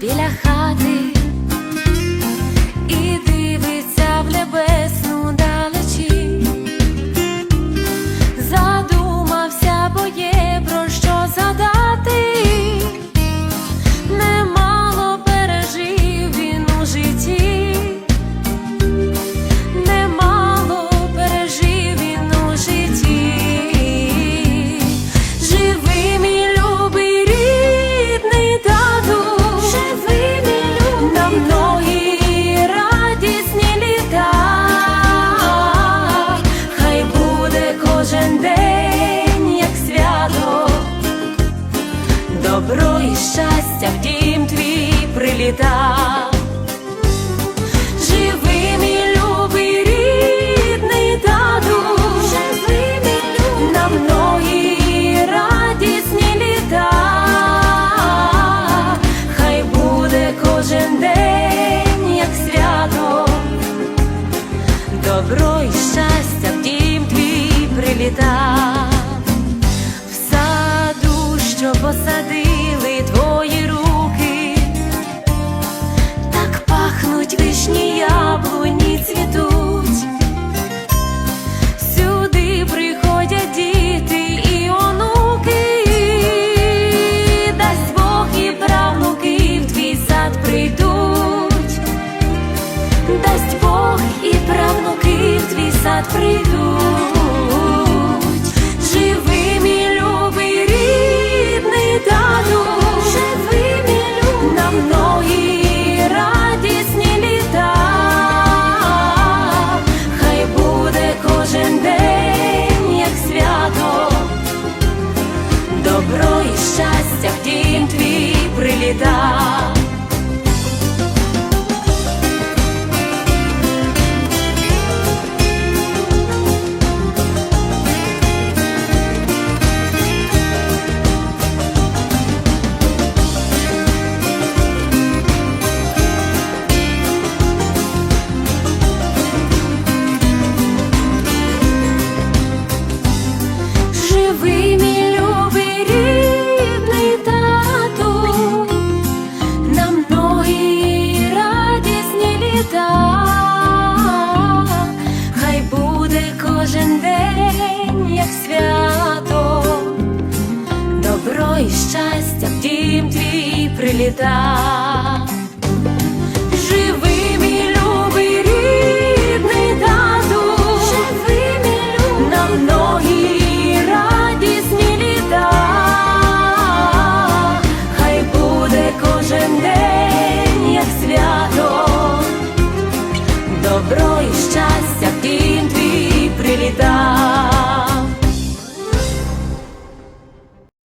біля хати. добро і щастя в дім твій прилітає. В твій літа. Живи, мій любий рідний тату, живи, мій любий, на многі.